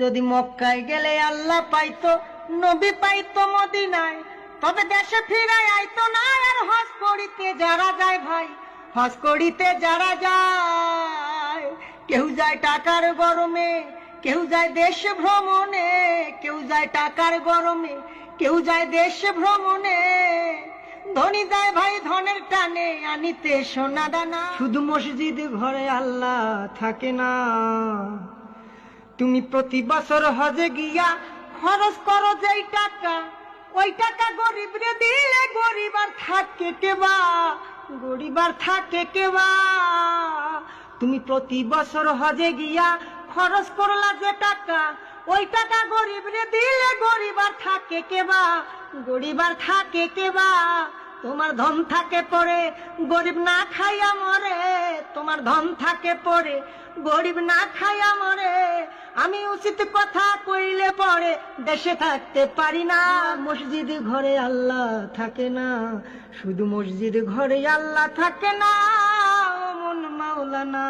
যদি মক্কায় গেলে আল্লাহ পাইতো, নবী পাইতো মদিনায়, তবে দেশে ফিরাই আইতো না আর হজ করিতে যারা যায় ভাই। হজ করিতে যারা যায়, কেউ যায় টাকার গরমে, কেউ যায় দেশ ভ্রমণে, কেউ যায় টাকার গরমে, কেউ যায় দেশ ভ্রমণে। ধনী যায় ভাই ধনের টানে, আনিতে সোনা দানা। শুধু মসজিদ ঘরে আল্লাহ থাকে না। তুমি প্রতি বছর হজে গিয়া খরচ করো যেই টাকা, ওই টাকা গরিব রে দিলে গরিব আর থাকে কেবা গরিব আর থাকে কেবা। তুমি প্রতি বছর হজে গিয়া খরচ করলা যে টাকা, ওই টাকা গরিব রে দিলে গরিব আর থাকে কেবা গরিব আর থাকে কেবা। তোমার ধন থাকে পরে গরিব না খাইয়া মরে, তোমার ধন থাকে পরে গরিব না খাইয়া আমি উচিত কথা কইলে পরে দেশে থাকতে পারি না। মসজিদ ঘরে আল্লাহ থাকে না। শুধু মসজিদ ঘরে আল্লাহ থাকে না। মন মাওলানা।